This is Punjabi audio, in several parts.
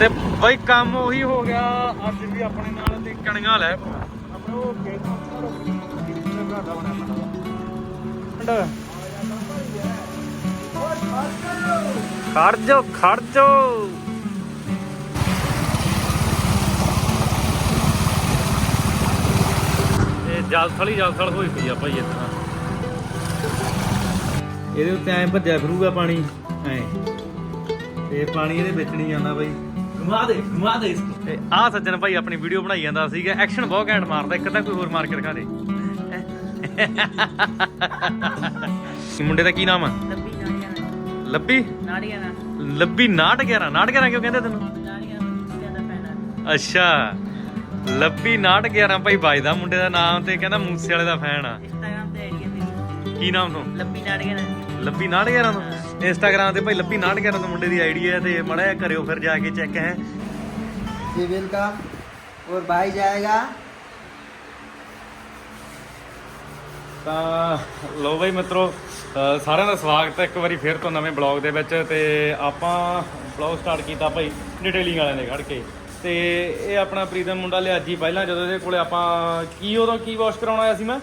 ਤੇ ਬਈ ਕੰਮ ਉਹੀ ਹੋ ਗਿਆ, ਅੱਜ ਵੀ ਆਪਣੇ ਨਾਲ ਤੇ ਕਣੀਆਂ ਲੈ। ਆਪਣੇ ਉਹ ਖੇਤ ਦਾ ਬਣਿਆ ਖੜ ਜੋ ਖੜ ਜੋ। ਇਹ ਜਲ ਥਲੀ ਥਲ ਹੋਈ ਪਈ ਆ ਭਾਈ ਇਤਨਾ ਇਹਦੇ ਉੱਤੇ ਐਂ ਭੱਜਿਆ ਫਿਰੂਗਾ ਪਾਣੀ, ਐਂ। ਤੇ ਪਾਣੀ ਇਹਦੇ ਵਿੱਚ ਨਹੀਂ ਜਾਂਦਾ ਬਾਈ। ਘੁਮਾ ਦੇ ਘੁਮਾ ਦੇ ਇਸ ਤੇ। ਆ ਸੱਜਣ ਭਾਈ ਆਪਣੀ ਵੀਡੀਓ ਬਣਾਈ ਜਾਂਦਾ ਸੀਗਾ ਐਕਸ਼ਨ ਬਹੁਤ ਘੈਂਟ ਮਾਰਦਾ ਇੱਕ ਤਾਂ ਕੋਈ ਹੋਰ ਮਾਰ ਕੇ ਦਿਖਾ ਦੇ। ਮੁੰਡੇ ਦਾ ਕੀ ਨਾਮ? ਆ ਲੱਭੀ ਨਾੜੀਆਂ ਲੱਭੀ? ਨਾੜੀਆਂ ਨਾਲ। ਲੱਭੀ 911 911 ਕਿਉਂ ਕਹਿੰਦੇ ਤੈਨੂੰ? ਨਾੜੀਆਂ ਜ਼ਿਆਦਾ ਪੈਣਾ। ਅੱਛਾ ਲੱਭੀ 911 ਭਾਈ ਬਾਈ ਦਾ ਮੁੰਡੇ ਦਾ ਨਾਮ ਤੇ ਕਹਿੰਦਾ ਮੂਸੇ ਵਾਲੇ ਦਾ ਫੈਨ ਆ। ਤੇ ਆਈਡੀ ਕੀ ਨਾਮ ਤੋਂ? ਲੱਭੀ ਨਾੜੀਆਂ ਲੱਭੀ 911 ਤੋਂ? ਇੰਸਟਾਗ੍ਰਾਮ ਤੇ ਭਾਈ ਲੱਭੀ 911 ਤੋਂ ਮੁੰਡੇ ਦੀ ਆਈਡੀ ਹੈ ਤੇ ਮੜਾ ਕਰਿਓ ਫਿਰ ਜਾ ਕੇ ਚੈੱਕ ਹੈ जी वेलकम और भाई जाएगा ਤਾਂ ਲੋ ਬਈ ਮਿੱਤਰੋ ਅ, ਸਾਰਿਆਂ ਦਾ ਸਵਾਗਤ ਹੈ ਇੱਕ ਵਾਰੀ ਫੇਰ ਤੋਂ ਨਵੇਂ ਬਲੌਗ ਦੇ ਵਿੱਚ ਤੇ ਆਪਾਂ ਬਲੌਗ ਸਟਾਰਟ ਕੀਤਾ ਭਾਈ ਡਿਟੇਲਿੰਗ ਵਾਲਿਆਂ ਦੇ ਖੜ ਕੇ ਤੇ ਇਹ ਆਪਣਾ ਪ੍ਰੀਤਮ ਮੁੰਡਾ ਲਿਆ ਜੀ ਪਹਿਲਾਂ ਜਦੋਂ ਇਹਦੇ ਕੋਲੇ ਆਪਾਂ ਕੀ ਉਦੋਂ ਕੀ ਵਾਸ਼ ਕਰਾਉਣ ਆਇਆ ਸੀ ਮੈਂ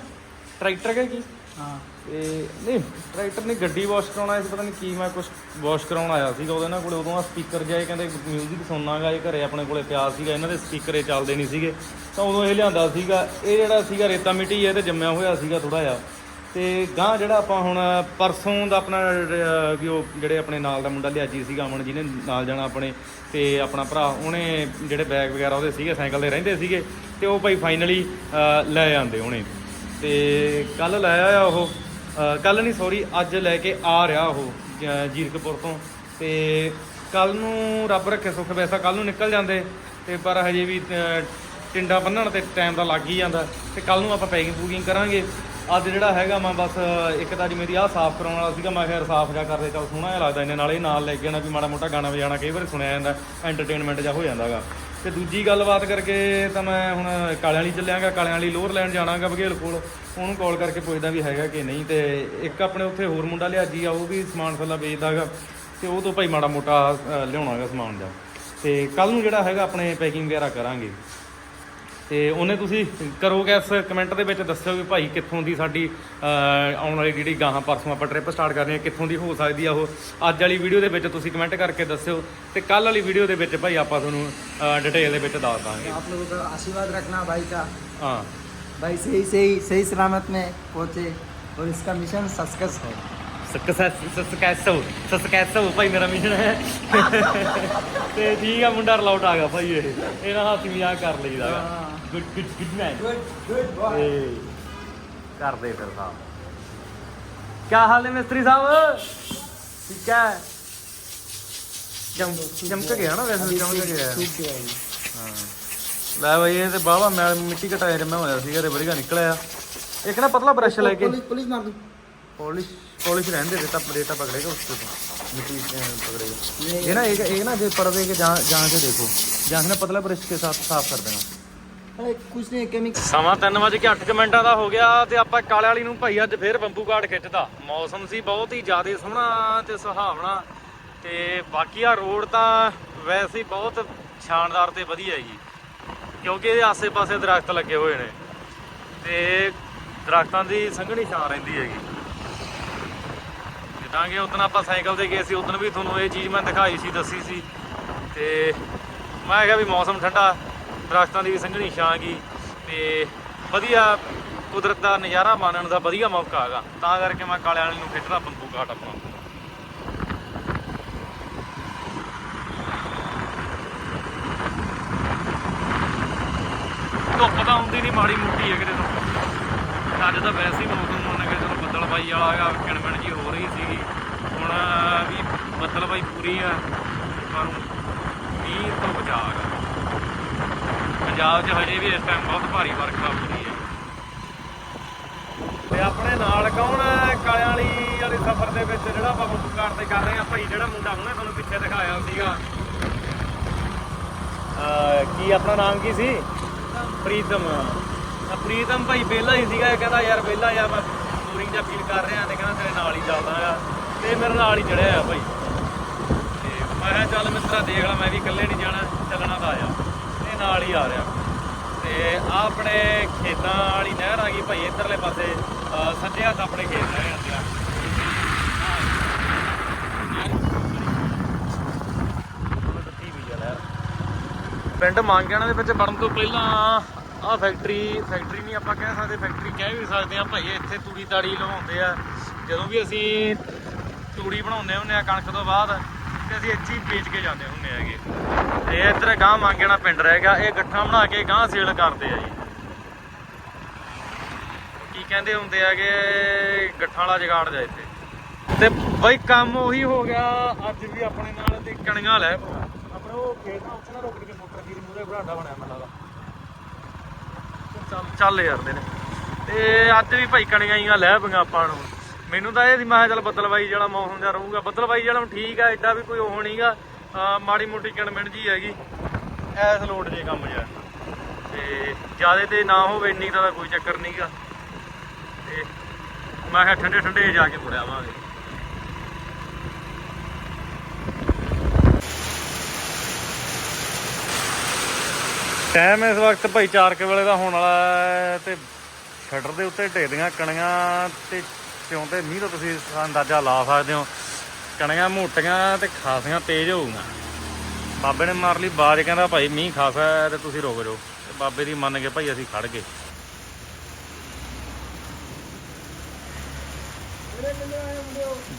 ਟਰੈਕਟਰ ਕੇ ਕੀ हाँ ਤੇ ਨਹੀਂ ਟਰੈਕਟਰ ਨੇ ਗੱਡੀ ਵਾਸ਼ ਕਰਾਉਣਾ ਆਇਆ ਸੀ, ਪਤਾ ਨਹੀਂ ਕੀ ਮੈਂ ਕੁਝ ਵਾਸ਼ ਕਰਾਉਣ ਆਇਆ ਸੀਗਾ ਉਹਦੇ ਨਾਲ, ਕੋਲੇ ਉਦੋਂ ਆ ਸਪੀਕਰ ਜਾਏ ਕਹਿੰਦੇ ਮਿਊਜ਼ਿਕ ਸੁਣਨਾਗਾ ਇਹ ਘਰੇ ਆਪਣੇ ਕੋਲੇ ਪਿਆ ਸੀਗਾ, ਇਹਨਾਂ ਦੇ ਸਪੀਕਰ ਇਹ ਚੱਲਦੇ ਨਹੀਂ ਸੀਗੇ। ਤਾਂ ਉਦੋਂ ਇਹ ਲਿਆਂਦਾ ਸੀਗਾ, ਇਹ ਜਿਹੜਾ ਸੀਗਾ ਰੇਤਾ ਮਿੱਟੀ ਹੈ ਤੇ ਜੰਮਿਆ ਹੋਇਆ ਸੀਗਾ ਥੋੜਾ ਜਿਹਾ। ਤੇ ਗਾਂ ਜਿਹੜਾ ਆਪਾਂ ਹੁਣ ਪਰਸੋਂ ਦਾ ਆਪਣਾ ਵੀ ਉਹ ਜਿਹੜੇ ਆਪਣੇ ਨਾਲ ਦਾ ਮੁੰਡਾ ਲਿਆਜੀ ਸੀਗਾ, ਅਮਨ ਜਿਹਨੇ ਨਾਲ ਜਾਣਾ ਆਪਣੇ, ਤੇ ਆਪਣਾ ਭਰਾ, ਉਹਨੇ ਜਿਹੜੇ ਬੈਗ ਵਗੈਰਾ ਉਹਦੇ ਸੀਗੇ, ਸਾਈਕਲ ਤੇ ਰਹਿੰਦੇ ਸੀਗੇ, ਤੇ ਉਹ ਭਾਈ ਫਾਈਨਲੀ ਲੈ ਜਾਂਦੇ ਉਹਨੇ। ਤੇ ਕੱਲ ਲੈ ਆਇਆ ਉਹ ਕੱਲ ਨਹੀਂ ਸੌਰੀ ਅੱਜ ਲੈ ਕੇ ਆ ਰਿਹਾ ਉਹ ਜੀਰਕਪੁਰ ਤੋਂ। ਤੇ ਕੱਲ ਨੂੰ ਰੱਬ ਰੱਖੇ ਸੁੱਖ ਵੈਸਾ ਕੱਲ ਨੂੰ ਨਿਕਲ ਜਾਂਦੇ। ਤੇ ਪਰ ਹਜੇ ਵੀ ਅ, ਟਿੰਡਾ ਬੰਨਣ ਤੇ ਟਾਈਮ ਦਾ ਲੱਗ ਹੀ ਜਾਂਦਾ। ਤੇ ਕੱਲ ਨੂੰ ਆਪਾਂ ਪੈਕਿੰਗ ਪੂਕਿੰਗ ਕਰਾਂਗੇ। ਅੱਜ ਜਿਹੜਾ ਹੈਗਾ ਮੈਂ ਬਸ ਇੱਕ ਤਾਂ ਜੀ ਮੇਰੀ ਆਹ ਸਾਫ਼ ਕਰਾਉਣ ਵਾਲਾ ਸੀਗਾ। ਮੈਂ ਖੈਰ ਸਾਫ਼ ਜਾ ਕਰਦੇ ਚੱਲ ਸੋਹਣਾ ਜਿਹਾ ਲੱਗਦਾ। ਇਹਨੇ ਨਾਲ ਇਹ ਨਾਲ ਲੈ ਕੇ ਜਾਣਾ ਵੀ ਮਾੜਾ ਮੋਟਾ ਗਾਣਾ ਵਜਾਣਾ ਕਈ ਵਾਰ ਸੁਣਿਆ ਜਾਂਦਾ। ਐਂਟਰਟੇਨਮੈਂਟ ਜਾ ਹੋ ਜਾਂਦਾਗਾ। ਤੇ ਦੂਜੀ ਗੱਲਬਾਤ ਕਰਕੇ ਤਾਂ ਮੈਂ ਹੁਣ ਕਾਲਿਆਂ ਵਾਲੀ ਚੱਲਿਆਗਾ ਕਾਲਿਆਂ ਵਾਲੀ ਲੋਅਰ ਲੈਣ ਜਾਣਾਗਾ ਬਘੇਲ ਕੋਲ। ਉਹਨੂੰ ਕਾਲ ਕਰਕੇ ਪੁੱਛਦਾ ਵੀ ਹੈਗਾ ਕਿ ਨਹੀਂ ਤੇ ਇੱਕ ਆਪਣੇ ਉੱਥੇ ਹੋਰ ਮੁੰਡਾ ਲਿਆ ਜੀ ਆ ਉਹ ਵੀ ਸਮਾਨ ਸੱਲਾ ਵੇਚਦਾਗਾ ਤੇ ਉਹ ਤੋਂ ਭਾਈ ਮਾੜਾ ਮੋਟਾ ਅ, ਲਿਆਉਣਾਗਾ ਸਮਾਨ ਦਾ ਤੇ ਕੱਲ ਨੂੰ ਜਿਹੜਾ ਹੈਗਾ ਆਪਣੇ ਪੈਕਿੰਗ ਵਗੈਰਾ ਕਰਾਂਗੇ। ਤੇ ਉਹਨੇ ਤੁਸੀਂ ਕਰੋ ਗੈਸ ਕਮੈਂਟ ਦੇ ਵਿੱਚ ਦੱਸਿਓ ਵੀ ਭਾਈ ਕਿੱਥੋਂ ਦੀ ਸਾਡੀ ਅਹ, ਆਉਣ ਵਾਲੀ ਜਿਹੜੀ ਗਾਹਾਂ ਪਰਸੋਂ ਆਪਾਂ ਟ੍ਰਿਪ ਸਟਾਰਟ ਕਰਨੀ ਹੈ ਕਿੱਥੋਂ ਦੀ ਹੋ ਸਕਦੀ ਆ ਉਹ ਅੱਜ ਵਾਲੀ ਵੀਡੀਓ ਦੇ ਵਿੱਚ ਤੁਸੀਂ ਕਮੈਂਟ ਕਰਕੇ ਦੱਸਿਓ ਤੇ ਕੱਲ ਵਾਲੀ ਵੀਡੀਓ ਦੇ ਵਿੱਚ ਭਾਈ ਆਪਾਂ ਤੁਹਾਨੂੰ ਡਿਟੇਲ ਦੇ ਵਿੱਚ ਦੱਸ ਦਾਂਗੇ आप लोगों का आशीर्वाद रखना भाई का ਹਾਂ भाई सही सही सही सलामत में पहुंचे और इसका मिशन सक्सेस है ਸਕਸੈਸ ਸਕੈਸੋ ਸਕੈਸੋ ਭਾਈ ਮੇਰਾ ਮਿਸ਼ਨ ਹੈ ਤੇ ਠੀਕ ਆ ਮੁੰਡਾ ਰਲਾਉਟ ਆ ਗਿਆ ਭਾਈ ਇਹ ਇਹਨਾਂ ਹਾਸੀ ਮਜ਼ਾਕ ਕਰ ਲਈਦਾ ਹਾਂ। Good good good man good good boy ਕਰਦੇ ਫਿਰ ਸਾਹਿਬ ਕੀ ਹਾਲ ਨੇ ਮਿਸਤਰੀ ਸਾਹਿਬ? ਠੀਕ ਹੈ। ਚਮਕ ਚਮਕ ਗਿਆ ਨਾ ਵੈਸੇ ਚਮਕ ਗਿਆ। ਹਾਂ ਲੈ ਬਈ ਇਹ ਤੇ ਬਾਵਾ ਮੈਂ ਮਿੱਟੀ ਘਟਾਇਆ ਰਿਹਾ ਮੈਂ ਹੋਇਆ ਸੀ ਘਰੇ ਬੜੀਗਾ ਨਿਕਲਿਆ। ਇੱਕ ਨਾ ਪਤਲਾ ਬ੍ਰਸ਼ ਲੈ ਕੇ। ਪੁਲਿਸ ਮਾਰ ਦੂ ਪੋਲਿਸ਼ ਪੋਲਿਸ਼ ਰਹਿੰਦੇ ਤੇ ਤਾਂ ਪਲੇਟਾ ਪਕੜੇਗਾ ਉਸ ਤੋਂ। ਮਿੱਟੀ ਪਕੜੇਗਾ ਇਹ ਨਾ ਇਹ ਇਹ ਨਾ ਜੇ ਪਰਦੇ ਕੇ ਜਾਂ ਜਾਂ ਕੇ ਦੇਖੋ। ਜਾਂ ਨਾ ਪਤਲਾ ਬ੍ਰਸ਼ ਕੇ ਸਾਥ ਸਾਫ਼ ਕਰ ਦੇਣਾ। ਕੁਝ ਨਹੀਂ ਕੈਮਿਕ ਸਮਾਂ 3:08 ਮਿੰਟਾਂ ਦਾ ਹੋ ਗਿਆ ਤੇ ਆਪਾਂ ਕਾਲੇ ਵਾਲੀ ਨੂੰ ਭਾਈ ਅੱਜ ਫੇਰ ਬੰਬੂ ਘਾਟ ਖਿੱਚਦਾ ਮੌਸਮ ਸੀ ਬਹੁਤ ਹੀ ਜ਼ਿਆਦਾ ਸੋਹਣਾ ਤੇ ਸੁਹਾਵਣਾ ਤੇ ਬਾਕੀ ਆ ਰੋਡ ਤਾਂ ਵੈਸੇ ਹੀ ਬਹੁਤ ਸ਼ਾਨਦਾਰ ਤੇ ਵਧੀਆ ਜੀ। ਕਿਉਂਕਿ ਇਹਦੇ ਆਸੇ-ਪਾਸੇ ਦਰਖਤ ਲੱਗੇ ਹੋਏ ਨੇ ਤੇ ਦਰਖਤਾਂ ਦੀ ਸੰਘਣੀ ਛਾਂ ਰਹਿੰਦੀ ਹੈਗੀ। ਜਿੱਦਾਂ ਕਿ ਉਦੋਂ ਆਪਾਂ ਸਾਈਕਲ ਤੇ ਗਏ ਸੀ, ਉਦੋਂ ਵੀ ਤੁਹਾਨੂੰ ਇਹ ਚੀਜ਼ ਮੈਂ ਦਿਖਾਈ ਸੀ, ਦੱਸੀ ਸੀ ਤੇ ਮੈਂ ਕਿਹਾ ਵੀ ਮੌਸਮ ਠੰਡਾ ਦਰਖਤਾਂ ਦੀ ਵੀ ਸੰਘਣੀ ਛਾਂ ਗਈ ਤੇ ਵਧੀਆ ਕੁਦਰਤ ਦਾ ਨਜ਼ਾਰਾ ਮਾਣਨ ਦਾ ਵਧੀਆ ਮੌਕਾ ਹੈਗਾ। ਤਾਂ ਕਰਕੇ ਮੈਂ ਕਾਲੇ ਵਾਲੇ ਨੂੰ ਖੇਡਣਾ ਬੰਬੂ ਘਾਟ ਆਪਣਾ। ਧੁੱਪ ਤਾਂ ਹੁੰਦੀ ਨਹੀਂ ਮਾੜੀ ਮੋਟੀ ਹੈ ਕਿਤੇ ਤੋਂ ਅੱਜ ਤਾਂ ਵੈਸੇ ਹੀ ਮੌਸਮ ਮੰਨ ਕੇ ਚਲੋ ਬੱਦਲ ਬਾਈ ਵਾਲਾ ਹੈਗਾ ਕਿਣਮਣ ਜੀ ਹੋ ਰਹੀ ਸੀਗੀ। ਹੁਣ ਵੀ ਬੱਦਲ ਬਾਈ ਪੂਰੀ ਆ, ਪਰ ਮੀਂਹ ਤੋਂ ਬਚਾ ਪੰਜਾਬ 'ਚ ਹਜੇ ਵੀ ਇਸ ਟਾਈਮ ਬਹੁਤ ਭਾਰੀ ਵਰਖਾ ਹੋ ਰਹੀ ਹੈ। ਤੇ ਆਪਣੇ ਨਾਲ ਕੌਣ ਹੈ? ਕਾਲਿਆਂ ਵਾਲੀ ਵਾਲੇ ਸਫ਼ਰ ਦੇ ਵਿੱਚ ਜਿਹੜਾ ਆਪਾਂ ਬੁੱਕ ਕਾਰ ਤੇ ਕਰ ਰਹੇ ਆ ਭਾਈ ਜਿਹੜਾ ਮੁੰਡਾ ਹੁਣੇ ਤੁਹਾਨੂੰ ਪਿੱਛੇ ਦਿਖਾਇਆ ਸੀਗਾ। ਕੀ ਆਪਣਾ ਨਾਮ ਕੀ ਸੀ? ਪ੍ਰੀਤਮ। ਤਾਂ ਪ੍ਰੀਤਮ ਭਾਈ ਵਿਹਲਾ ਹੀ ਸੀਗਾ। ਇਹ ਕਹਿੰਦਾ ਯਾਰ ਵਿਹਲਾ ਆ ਮੈਂ ਬੋਰਿੰਗ ਜਿਹਾ ਫੀਲ ਕਰ ਰਿਹਾ ਤੇ ਕਹਿੰਦਾ ਤੇਰੇ ਨਾਲ ਹੀ ਚੱਲਦਾ ਆ। ਤੇ ਮੇਰੇ ਨਾਲ ਹੀ ਚੜਿਆ ਆ ਭਾਈ। ਤੇ ਮੈਂ ਕਿਹਾ ਚੱਲ ਮਿੱਤਰਾ ਦੇਖ ਲਾ ਮੈਂ ਵੀ ਇਕੱਲੇ ਨਹੀਂ ਜਾਣਾ ਵੱਲ ਹੀ ਆ ਰਿਹਾ। ਤੇ ਆ ਆਪਣੇ ਖੇਤਾਂ ਵਾਲੀ ਨਹਿਰ ਆ ਗਈ ਭਾਈ, ਇੱਧਰਲੇ ਪਾਸੇ, ਅਹ, ਸੱਜੇ ਹੱਥ ਆਪਣੇ ਖੇਤ ਨੇ ਜਾਂਦੇ ਆ ਪਿੰਡ ਮੰਗਿਆਣਾ ਦੇ ਵਿੱਚ ਵੜਨ ਤੋਂ ਪਹਿਲਾਂ ਆ ਫੈਕਟਰੀ ਫੈਕਟਰੀ ਨਹੀਂ ਆਪਾਂ ਕਹਿ ਸਕਦੇ ਫੈਕਟਰੀ ਕਹਿ ਵੀ ਸਕਦੇ ਆ ਭਾਈ, ਇੱਥੇ ਤੂੜੀ ਤਾੜੀ ਲਵਾਉਂਦੇ ਆ। ਜਦੋਂ ਵੀ ਅਸੀਂ ਤੂੜੀ ਬਣਾਉਂਦੇ ਹੁੰਦੇ ਆ ਕਣਕ ਤੋਂ ਬਾਅਦ ਤੇ ਅਸੀਂ ਇੱਥੇ ਵੇਚ ਕੇ ਜਾਂਦੇ ਹੁੰਦੇ ਹੈਗੇ। ਤੇ ਇੱਧਰ ਗਾਂ ਮੰਗਿਆਣਾ ਪਿੰਡ ਰਹਿ ਗਿਆ ਇਹ ਗੱਠਾਂ ਬਣਾ ਕੇ ਗਾਂ ਸੇਲ ਕਰਦੇ ਆ ਜੀ। ਕੀ ਕਹਿੰਦੇ ਹੁੰਦੇ ਹੈਗੇ ਗੱਠਾਂ ਵਾਲਾ ਜਗਾੜ ਜਾ ਇੱਥੇ। ਤੇ ਬਈ ਕੰਮ ਉਹੀ ਹੋ ਗਿਆ ਅੱਜ ਵੀ ਆਪਣੇ ਨਾਲ ਤੇ ਕਣੀਆਂ ਲੈ ਆਪਣੇ ਉਹ ਖੇਤ ਉੱਥੇ ਨਾ ਰੁਕ ਕੇ ਮੋਟਰ ਦੀ ਮੂਰੇ ਬਰਾਂਡਾ ਬਣਿਆ ਮੈਨੂੰ ਲੱਗਦਾ। ਚੱਲ ਚੱਲ ਯਾਰ ਨੇ। ਤੇ ਅੱਜ ਵੀ ਭਾਈ ਕਣੀਆਂ ਹੀ ਲੈ ਪਈਆਂ ਆਪਾਂ ਨੂੰ। ਮੈਨੂੰ ਤਾਂ ਇਹ ਸੀ, ਮੈਂ ਕਿਹਾ ਚੱਲ ਬੱਦਲਬਾਈ ਜਿਹੜਾ ਮੌਸਮ ਜਿਹਾ ਰਹੂਗਾ। ਬੱਦਲਬਾਈ ਜਿਹੜਾ ਠੀਕ ਆ ਐਡਾ ਵੀ ਕੋਈ ਉਹ ਨਹੀਂਗਾ। ਮਾੜੀ ਮੋਟੀ ਕਿਣਮਿਣ ਜੀ ਹੈਗੀ। ਐਸ ਲੋਡ ਜੇ ਕੰਮ ਜਿਹਾ। ਤੇ ਜਿਆਦੇ ਤੇ ਨਾ ਹੋਵੇ ਇੰਨੀ ਦਾ ਕੋਈ ਚੱਕਰ ਨਹੀਂਗਾ। ਤੇ ਮੈਂ ਕਿਹਾ ਠੰਡੇ ਠੰਡੇ ਜਾ ਕੇ ਮੁੜ ਆਵਾਂਗੇ। ਟਾਈਮ ਇਸ ਵਕਤ ਭਾਈ 4 ਵੇਲੇ ਦਾ ਹੋਣ ਵਾਲਾ ਤੇ ਸ਼ਟਰ ਦੇ ਉੱਤੇ ਢੇਦੀਆਂ ਕਣੀਆਂ ਤੇ ਕਿਉਂ ਤੇ ਮੀਂਹ ਤੋਂ ਤੁਸੀਂ ਅੰਦਾਜ਼ਾ ਲਾ ਸਕਦੇ ਹੋ। ਕਣੀਆਂ ਮੋਟੀਆਂ ਤੇ ਖਾਸੀਆਂ ਤੇਜ਼ ਹੋਊਗੀਆਂ। ਬਾਬੇ ਨੇ ਮਾਰ ਲਈ ਬਾਜ ਕਹਿੰਦਾ ਭਾਈ ਮੀਂਹ ਖਾਸਾ ਹੈ ਤੇ ਤੁਸੀਂ ਰੁਕ ਜਾਓ। ਤੇ ਬਾਬੇ ਦੀ ਮੰਨ ਕੇ ਭਾਈ ਅਸੀਂ ਖੜ ਗਏ।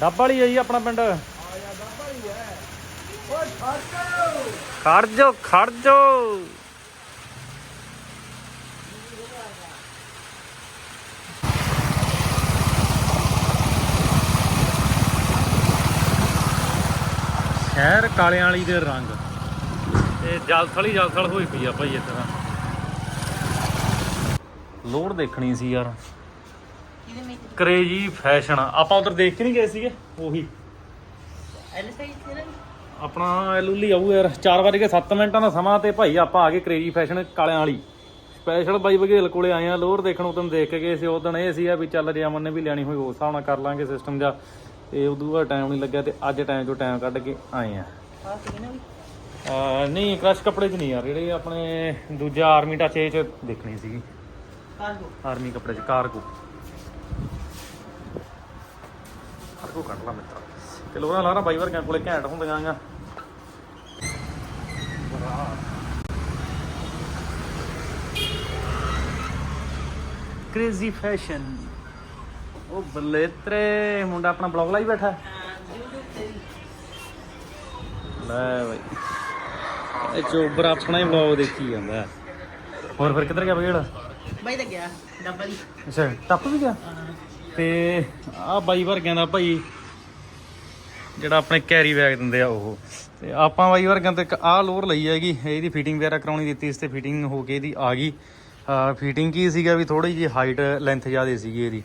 ਡੱਬ ਵਾਲੀ ਜੀ ਆਪਣਾ ਪਿੰਡ? ਖੜ ਜਾਓ। ਖੜ ਜਾਓ। ਸ਼ਹਿਰ ਕਾਲਿਆਂ ਵਾਲੀ ਦੇ ਰੰਗ। ਤੇ ਜਲਥਲ ਹੀ ਜਲਥਲ ਹੋਈ ਪਈ ਆ ਭਾਈ ਇੱਥੇ ਲੋੜ ਦੇਖਣੀ ਸੀ ਯਾਰ। Crazy fashion. ਆਪਾਂ ਉਧਰ ਦੇਖ ਕੇ ਨਹੀਂ ਗਏ ਸੀਗੇ? ਉਹੀ। ਐਲ ਸਾਈਜ਼ ਤੇ ਨਾ ਆਪਣਾ ਲੁੱਲੀ ਆਊ ਯਾਰ। 4 ਵਜੇ ਕੇ 7 ਮਿੰਟਾਂ ਦਾ ਸਮਾਂ ਤੇ ਭਾਈ ਆਪਾਂ ਆ ਗਏ ਕਰੇਜੀ ਫੈਸ਼ਨ ਕਾਲਿਆਂ ਵਾਲੀ। ਸਪੈਸ਼ਲ ਬਾਈ ਬਘੇਲ ਕੋਲੇ ਆਏ ਆ। ਲੋਅਰ ਦੇਖਣ ਉਦੋਂ ਦੇਖ ਕੇ ਗਏ ਸੀ। ਉਦੋਂ ਇਹ ਸੀਗਾ ਵੀ ਚੱਲ ਜੇ ਅਮਨ ਨੇ ਵੀ ਲੈਣੀ ਹੋਈ ਉਸ ਹਿਸਾਬ ਨਾਲ ਕਰ ਲਾਂਗੇ ਸਿਸਟਮ ਜਾਂ। ਤੇ ਉਦੋਂ ਬਾਅਦ ਟਾਈਮ ਨਹੀਂ ਲੱਗਿਆ ਤੇ ਅੱਜ ਟਾਈਮ ਤੋਂ ਟਾਈਮ ਕੱਢ ਕੇ ਆਏ ਆ। ਆ ਸੀ ਨਾ ਵੀ? ਆ ਨਹੀਂ ਕ੍ਰਸ਼ ਕੱਪੜੇ 'ਚ ਨਹੀਂ ਯਾਰ ਜਿਹੜੇ ਆਪਣੇ ਦੂਜਾ ਆਰਮੀ ਟੱਚੇ 'ਚ ਦੇਖਣੀ ਸੀਗੀ। ਕਾਰਗੋ ਆਰਮੀ ਕੱਪੜੇ 'ਚ ਕਾਰਗੋ ਕਾਰਗੋ ਕੱਢ ਲਾ ਮਿੱਤਰ। ਤੇ ਲੋਰਾ ਲਾਰਾ ਬਾਈ ਵਰਗਿਆਂ ਕੋਲੇ ਘੈਂਟ ਹੁੰਦੀਆਂ ਆ ਕ੍ਰੇਜ਼ੀ ਫੈਸ਼ਨ ਉਹ ਬੱਲੇ ਤੇਰੇ ਮੁੰਡਾ ਆਪਣਾ ਬਲੌਗ ਲਾਈ ਬੈਠਾ। ਲੈ ਬਾਈ। ਇਹ ਚੋਬਰ ਆਪਣਾ ਹੀ ਬਲੌਗ ਦੇਖੀ ਜਾਂਦਾ। ਹੋਰ ਫਿਰ ਕਿੱਧਰ ਗਿਆ ਬਗੇੜ ਬਾਈ ਤਾਂ ਗਿਆ ਡੱਬਲ ਹੀ ਅੱਛਾ ਟੱਪ ਵੀ ਗਿਆ? ਤੇ ਆ ਬਾਈ ਵਰਗਿਆਂ ਦਾ ਭਾਈ ਜਿਹੜਾ ਆਪਣੇ ਕੈਰੀ ਬੈਗ ਦਿੰਦੇ ਆ ਉਹ। ਤੇ ਆਪਾਂ ਬਾਈ ਵਰਗਿਆਂ ਤੇ ਇੱਕ ਆਹ ਲੋਰ ਲਈ ਹੈਗੀ ਇਹਦੀ ਫਿਟਿੰਗ ਵਗੈਰਾ ਕਰਾਉਣੀ ਦਿੱਤੀ ਇਸ ਤੇ ਫਿਟਿੰਗ ਹੋ ਕੇ ਇਹਦੀ ਆ ਗਈ। ਫਿਟਿੰਗ ਕੀ ਸੀਗਾ ਵੀ ਥੋੜੀ ਜਿਹੀ ਹਾਈਟ ਲੈਂਥ ਜ਼ਿਆਦੇ ਸੀਗੀ ਇਹਦੀ।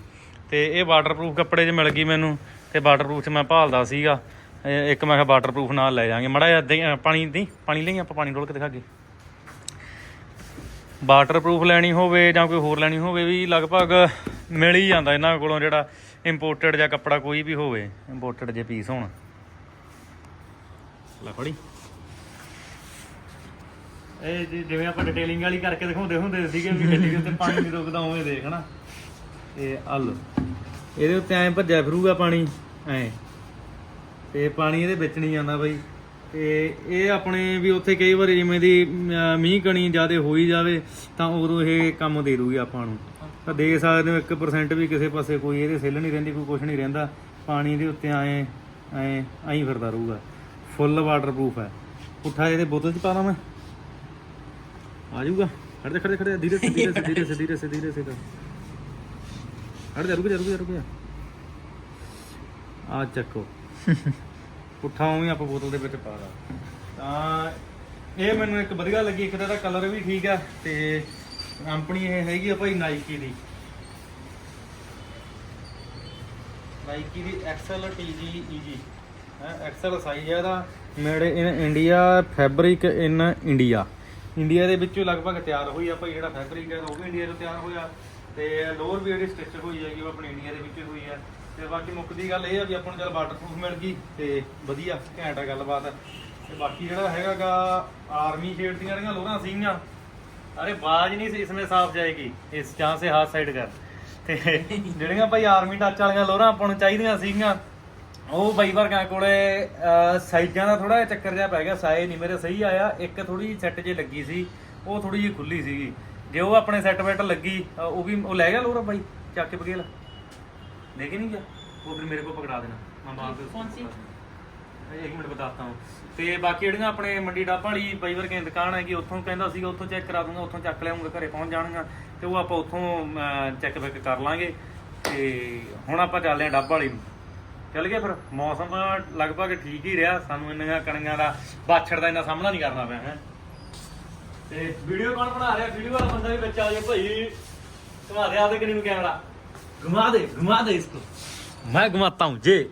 ਤੇ ਇਹ ਵਾਟਰਪ੍ਰੂਫ ਕੱਪੜੇ 'ਚ ਮਿਲ ਗਈ ਮੈਨੂੰ, ਤੇ ਵਾਟਰਪ੍ਰੂਫ 'ਚ ਮੈਂ ਭਾਲਦਾ ਸੀਗਾ। ਇੱਕ ਮੈਂ ਕਿਹਾ ਵਾਟਰਪ੍ਰੂਫ ਨਾਲ ਲੈ ਜਾਾਂਗੇ। ਮੜਾ ਜਿਹਾ ਪਾਣੀ ਦੀ ਪਾਣੀ ਲਈ ਆਪਾਂ ਪਾਣੀ ਡੋਲ ਕੇ ਦਿਖਾਗੇ। ਵਾਟਰਪ੍ਰੂਫ ਲੈਣੀ ਹੋਵੇ ਜਾਂ ਕੋਈ ਹੋਰ ਲੈਣੀ ਹੋਵੇ ਵੀ ਲਗਭਗ ਮਿਲ ਹੀ ਜਾਂਦਾ ਇਹਨਾਂ ਕੋਲੋਂ ਜਿਹੜਾ ਇੰਪੋਰਟਡ ਜਾਂ ਕੱਪੜਾ ਕੋਈ ਵੀ ਹੋਵੇ ਇੰਪੋਰਟਡ ਜੇ ਪੀਸ ਹੋਣ। ਲੈ ਫੜੀ। ਇਹ ਜਿਵੇਂ ਆਪਾਂ ਡਿਟੇਲਿੰਗ ਵਾਲੀ ਕਰਕੇ ਦਿਖਾਉਂਦੇ ਹੁੰਦੇ ਸੀਗੇ ਵੀ ਗੱਡੀ ਦੇ ਉੱਤੇ ਪਾਣੀ ਨਹੀਂ ਰੁਕਦਾ, ਉਵੇਂ ਦੇਖ, ਹਨਾ? ਤੇ ਹਲ ਇਹਦੇ ਉੱਤੇ ਐਂ ਭੱਜਿਆ ਫਿਰੂਗਾ ਪਾਣੀ, ਐਂ। ਤੇ ਪਾਣੀ ਇਹਦੇ ਵਿੱਚ ਨਹੀਂ ਜਾਂਦਾ ਬਾਈ। ਤੇ ਇਹ ਆਪਣੇ ਵੀ ਉੱਥੇ ਕਈ ਵਾਰੀ ਜਿਵੇਂ ਦੀ ਮੀਂਹ ਕਣੀ ਜ਼ਿਆਦਾ ਹੋਈ ਜਾਵੇ, ਤਾਂ ਉਦੋਂ ਇਹ ਕੰਮ ਦੇ ਦੂਗੀ ਆਪਾਂ ਨੂੰ। ਤਾਂ ਦੇ ਸਕਦੇ ਹੋ 1% ਵੀ ਕਿਸੇ ਪਾਸੇ ਕੋਈ, ਇਹਦੇ ਸਿੱਲ ਨਹੀਂ ਰਹਿੰਦੀ, ਕੋਈ ਕੁਝ ਨਹੀਂ ਰਹਿੰਦਾ। ਪਾਣੀ ਦੇ ਉੱਤੇ ਐਂ ਐਂ ਐਂ ਫਿਰਦਾ ਰਹੂਗਾ। ਫੁੱਲ ਵਾਟਰਪ੍ਰੂਫ ਹੈ। ਪੁੱਠਾ ਇਹਦੇ ਬੋਤਲ 'ਚ ਪਾ ਪਾਣਾ ਮੈਂ। ਆ ਜਾਊਗਾ। ਖੜਦੇ ਖੜਦੇ ਖੜਦੇ ਧੀਰੇ ਸੇ ਧੀਰੇ ਸੇ, ਧੀਰੇ ਧੀਰੇ ਧੀਰੇ ਖੜ ਜਾ ਰੁਕ ਜਾ ਰੁਕ ਜਾ ਰੁਕ ਜਾ। ਆ ਚੱਕੋ। ਪੁੱਠਾ ਉਵੇਂ ਆਪਾਂ ਬੋਤਲ ਦੇ ਵਿੱਚ ਪਾ ਦਾ ਤਾਂ ਇਹ ਮੈਨੂੰ ਇੱਕ ਵਧੀਆ ਲੱਗੀ ਇੱਕ ਤਾਂ ਇਹਦਾ ਕਲਰ ਵੀ ਠੀਕ ਆ ਤੇ ਕੰਪਨੀ ਇਹ ਹੈਗੀ ਆ ਭਾਈ ਨਾਈਕੀ ਦੀ। ਨਾਈਕੀ ਦੀ ਐਕਸਲ ਟੀਜੀ ਈਜੀ ਹੈ ਐਕਸਲ ਸਾਈਜ਼ ਹੈ ਇਹਦਾ। Made in India fabric in India India ਦੇ ਵਿੱਚੋਂ ਲਗਭਗ ਤਿਆਰ ਹੋਈ ਆ ਭਾਈ ਜਿਹੜਾ ਫੈਬਰਿਕ ਹੈ ਉਹ ਵੀ ਇੰਡੀਆ ਤੋਂ ਤਿਆਰ ਹੋਇਆ। ਤੇ ਲੋਅਰ ਵੀ ਜਿਹੜੀ ਸਟਿਚ ਹੋਈ ਹੈਗੀ, ਉਹ ਆਪਣੇ ਇੰਡੀਆ ਦੇ ਵਿੱਚ ਹੋਈ ਹੈ। ਤੇ ਬਾਕੀ ਮੁੱਕਦੀ ਗੱਲ ਇਹ ਆ ਵੀ ਆਪਾਂ ਨੂੰ ਚੱਲ ਵਾਟਰਪ੍ਰੂਫ ਮਿਲ ਗਈ ਤੇ ਵਧੀਆ, ਘੈਂਟ ਆ ਗੱਲਬਾਤ। ਤੇ ਬਾਕੀ ਜਿਹੜਾ ਹੈਗਾਗਾ ਆਰਮੀ ਸ਼ੇਡ ਦੀਆਂ ਜਿਹੜੀਆਂ ਲੋਰਾਂ ਸੀਗੀਆਂ, ਅਰੇ ਬਾਜ ਨਹੀਂ ਸੀ ਇਸਮੇ ਸਾਫ਼ ਜਾਏਗੀ, ਇਸ ਚਾਂ ਸੇ ਹਾਥ ਸਾਈਡ ਕਰ। ਤੇ ਜਿਹੜੀਆਂ ਭਾਈ ਆਰਮੀ ਟੱਚ ਵਾਲੀਆਂ ਲੋਰਾਂ ਆਪਾਂ ਨੂੰ ਚਾਹੀਦੀਆਂ ਸੀਗੀਆਂ, ਉਹ ਬਾਈ ਵਰਗਾ ਕੋਲੇ ਸਾਈਜ਼ਾਂ ਦਾ ਥੋੜਾ ਜਿਹਾ ਚੱਕਰ ਜਿਹਾ ਪੈ ਗਿਆ ਸਾਈਜ਼ ਨਹੀਂ ਮੇਰੇ ਸਹੀ ਆਇਆ, ਇੱਕ ਥੋੜੀ ਜਿਹੀ ਸੈੱਟ ਜੇ ਲੱਗੀ ਸੀ, ਉਹ ਥੋੜੀ ਜਿਹੀ ਖੁੱਲੀ ਸੀਗੀ। ਜੇ ਉਹ ਆਪਣੇ ਸੈੱਟ ਬੈਟ ਲੱਗੀ ਉਹ ਵੀ ਉਹ ਲੈ ਗਿਆ ਲੋਰਾ ਬਾਈ ਚੱਕ ਕੇ ਬਗੇਲ ਲੈ ਕੇ ਨਹੀਂ ਗਿਆ? ਉਹ ਫਿਰ ਮੇਰੇ ਕੋਲ ਪਕੜਾ ਦੇਣਾ। ਮੈਂ ਬਾਅਦ ਵਿੱਚ ਕੌਣ ਸੀ? ਇੱਕ ਮਿੰਟ ਬਤਾਤਾ ਹਾਂ। ਤੇ ਬਾਕੀ ਜਿਹੜੀਆਂ ਆਪਣੇ ਮੰਡੀ ਡੱਬ ਵਾਲੀ ਬਾਈ ਵਰਗੇ ਦੀ ਦੁਕਾਨ ਹੈਗੀ ਉੱਥੋਂ ਕਹਿੰਦਾ ਸੀਗਾ ਉੱਥੋਂ ਚੈੱਕ ਕਰਾ ਦੂੰਗਾ ਉੱਥੋਂ ਚੱਕ ਲਿਆਉਂਗਾ ਘਰੇ ਪਹੁੰਚ ਜਾਣਗਾ ਤੇ ਉਹ ਆਪਾਂ ਉੱਥੋਂ ਚੈੱਕ ਬੈਕ ਕਰ ਲਾਂਗੇ। ਤੇ ਹੁਣ ਆਪਾਂ ਚੱਲਦੇ ਹਾਂ ਡੱਬ ਵਾਲੀ ਨੂੰ। ਚੱਲ ਗਏ ਫਿਰ। ਮੌਸਮ ਲਗਭਗ ਠੀਕ ਹੀ ਰਿਹਾ। ਸਾਨੂੰ ਇੰਨੀਆਂ ਕਣੀਆਂ ਦਾ ਬਾਛੜ ਦਾ ਇੰਨਾ ਸਾਹਮਣਾ ਨਹੀਂ ਕਰਨਾ ਪਿਆ ਹੈ। ਤੇ ਵੀਡੀਓ ਕੌਣ ਬਣਾ ਰਿਹਾ? ਵੀਡੀਓ ਵਾਲਾ ਬੰਦਾ ਵੀ ਵਿੱਚ ਆ ਭਾਈ ਘੁਮਾ ਦੇ ਆਦੇ ਕਨੀ ਨੂੰ ਕੈਮਰਾ ਘੁਮਾ ਦੇ ਘੁਮਾ ਦੇ ਇਸਕੋ ਮੈਂ ਘੁਮਾਤਾ ਹੂੰ ਜੇ।